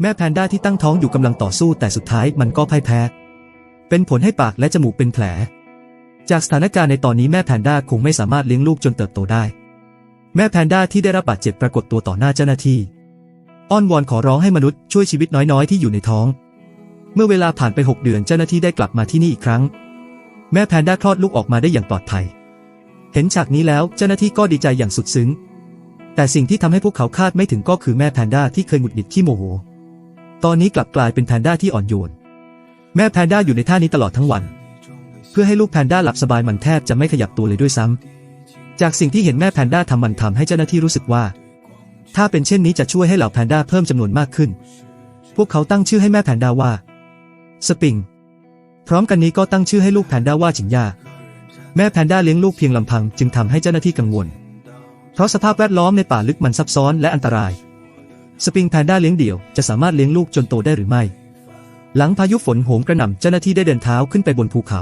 แม่แพนด้าที่ตั้งท้องอยู่กำลังต่อสู้แต่สุดท้ายมันก็พ่ายแพ้ เป็นผลให้ปากและจมูกเป็นแผล จากสถานการณ์ในตอนนี้แม่แพนด้าคงไม่สามารถเลี้ยงลูกจนเติบโตได้ แม่แพนด้าที่ได้รับบาดเจ็บปรากฏตัวต่อหน้าเจ้าหน้าที่ อ้อนวอนขอร้องให้มนุษย์ช่วยชีวิตน้อยๆ ที่อยู่ในท้อง เมื่อเวลาผ่านไป 6 เดือนเจ้าหน้าที่ได้กลับมาที่นี่อีกครั้ง แม่แพนด้าคลอดลูกออกมาได้อย่างปลอดภัย เห็นฉากนี้แล้วเจ้าหน้าที่ก็ดีใจอย่างสุดซึ้ง แต่สิ่งที่ทำให้พวกเขาคาดไม่ถึงก็คือแม่แพนด้าที่เคยหงุดหงิดขี้โมโห ตอนนี้กลับกลายเป็นแพนด้าที่อ่อนโยน แม่แพนด้าอยู่ในท่านี้ตลอดทั้งวัน เพื่อให้ลูกแพนด้าหลับสบายมันแทบจะไม่ขยับตัวเลยด้วยซ้ำจากสิ่งที่เห็นแม่แพนด้าทำมันทำให้เจ้าหน้าที่รู้สึกว่า ถ้าเป็นเช่นนี้จะช่วยให้เหล่าแพนด้าเพิ่มจำนวนมากขึ้น พวกเขาตั้งชื่อให้แม่แพนด้าว่า สปริง พร้อมกันนี้ก็ตั้งชื่อให้ลูกแพนด้าว่าจิงยาแม่แพนด้าเลี้ยงลูกเพียงลำพังจึงทำให้เจ้าหน้าที่กังวล เพราะสภาพแวดล้อมในป่าลึกมันซับซ้อนและอันตราย สปริงแพนด้าเลี้ยงเดี่ยวจะสามารถเลี้ยงลูกจนโตได้หรือไม่ หลังพายุฝนโหมกระหน่ำเจ้าหน้าที่ได้เดินเท้าขึ้นไปบนภูเขา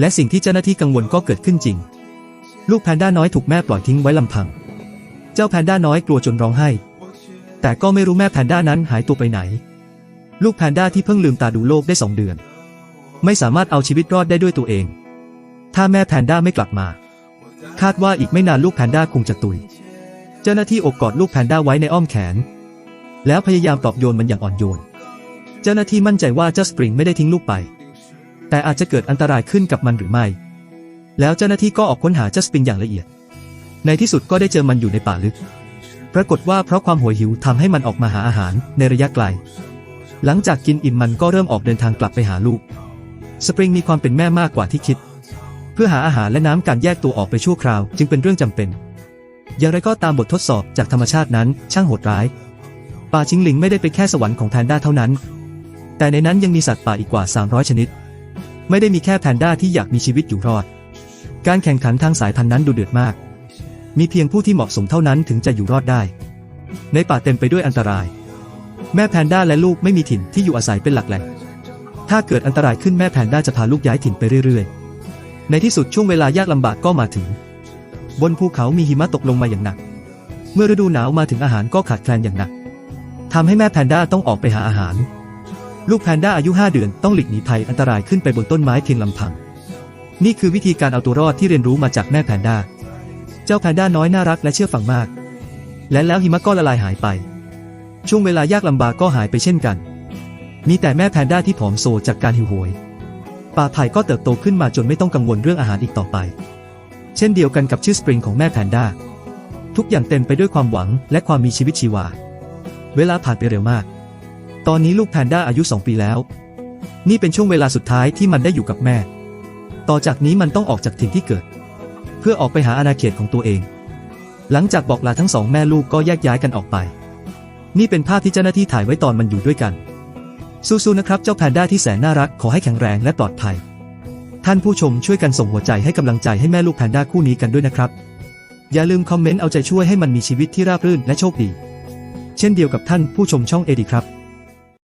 และสิ่งที่เจ้าหน้าที่กังวลก็เกิดขึ้นจริง ลูกแพนด้าน้อยถูกแม่ปล่อยทิ้งไว้ลำพัง เจ้าแพนด้าน้อยกลัวจนร้องไห้ แต่ก็ไม่รู้แม่แพนด้านั้นหายตัวไปไหน ลูกแพนด้าที่เพิ่งลืมตาดูโลกได้สองเดือน ไม่สามารถเอาชีวิตรอดได้ด้วยตัวเอง ถ้าแม่แพนด้าไม่กลับมา คาดว่าอีกไม่นานลูกแพนด้าคงจะตุย เจ้าหน้าที่อกกอดลูกแพนด้าไว้ในอ้อมแขน แล้วพยายามปลอบโยนมันอย่างอ่อนโยน เจ้าหน้าที่มั่นใจว่าเจ้าสปริงไม่ได้ทิ้งลูกไป แต่อาจจะเกิดอันตรายขึ้นกับมันหรือไม่ แล้วเจ้าหน้าที่ก็ออกค้นหาเจ้าสปริงอย่างละเอียด ในที่สุดก็ได้เจอมันอยู่ในป่าลึก ปรากฏว่าเพราะความโหยหิวทำให้มันออกมาหาอาหารในระยะไกล หลังจากกินอิ่มมันก็เริ่มออกเดินทางกลับไปหาลูก สปริงมีความเป็นแม่มากกว่าที่คิด เพื่อหาอาหารและน้ำการแยกตัวออกไปชั่วคราว จึงเป็นเรื่องจำเป็น อย่างไรก็ตามบททดสอบจากธรรมชาตินั้นช่างโหดร้าย ป่าชิงหลิงไม่ได้เป็นแค่สวรรค์ของแพนด้าเท่านั้น แต่ในนั้นยังมีสัตว์ป่าอีกกว่า 300 ชนิด ไม่ได้มีแค่แพนด้าที่อยากมีชีวิตอยู่รอด การแข่งขันทางสายพันธุ์นั้นดูเดือดมาก มีเพียงผู้ที่เหมาะสมเท่านั้นถึงจะอยู่รอดได้ ในป่าเต็มไปด้วยอันตราย แม่แพนด้าและลูกไม่มีถิ่นที่อยู่อาศัยเป็นหลักแหล่ง ถ้าเกิดอันตรายขึ้นแม่แพนด้าจะพาลูกย้ายถิ่นไปเรื่อยๆ ในที่สุดช่วงเวลายากลำบากก็มาถึง บนภูเขามีหิมะตกลงมาอย่างหนัก เมื่อฤดูหนาวมาถึงอาหารก็ขาดแคลนอย่างหนัก ทำให้แม่แพนด้าต้องออกไปหาอาหาร ลูกแพนด้าอายุ 5 เดือนต้องหลีกหนีภัยอันตรายขึ้นไปบนต้นไม้เพียงลำพัง นี่คือวิธีการเอาตัวรอดที่เรียนรู้มาจากแม่แพนด้า เจ้าแพนด้าน้อยน่ารักและเชื่อฟังมาก และแล้วหิมะก็ละลายหายไป ช่วงเวลายากลำบากก็หายไปเช่นกัน มีแต่แม่แพนด้าที่ผอมโซจากการหิวโหย ป่าไผ่ก็เติบโตขึ้นมาจนไม่ต้องกังวลเรื่องอาหารอีกต่อไป เช่นเดียวกันกับชื่อสปริงของแม่แพนด้า ทุกอย่างเต็มไปด้วยความหวังและความมีชีวิตชีวา เวลาผ่านไปเร็วมาก ตอนนี้ลูกแพนด้าอายุ 2 ปีแล้ว นี่เป็นช่วงเวลาสุดท้ายที่มันได้อยู่กับแม่ ต่อจากนี้มันต้องออกจากถิ่นที่เกิด เพื่อออกไปหาอาณาเขตของตัวเอง หลังจากบอกลาทั้งสองแม่ลูกก็แยกย้ายกันออกไป นี่เป็นภาพที่เจ้าหน้าที่ถ่ายไว้ตอนมันอยู่ด้วยกัน สู้ๆนะครับเจ้าแพนด้าที่แสนน่ารักขอให้แข็งแรงและปลอดภัย ท่านผู้ชมช่วยกันส่งหัวใจให้กำลังใจให้แม่ลูกแพนด้าคู่นี้กันด้วยนะครับ อย่าลืมคอมเมนต์เอาใจช่วยให้มันมีชีวิตที่ราบรื่นและโชคดี เช่นเดียวกับท่านผู้ชมช่องเอดีครับ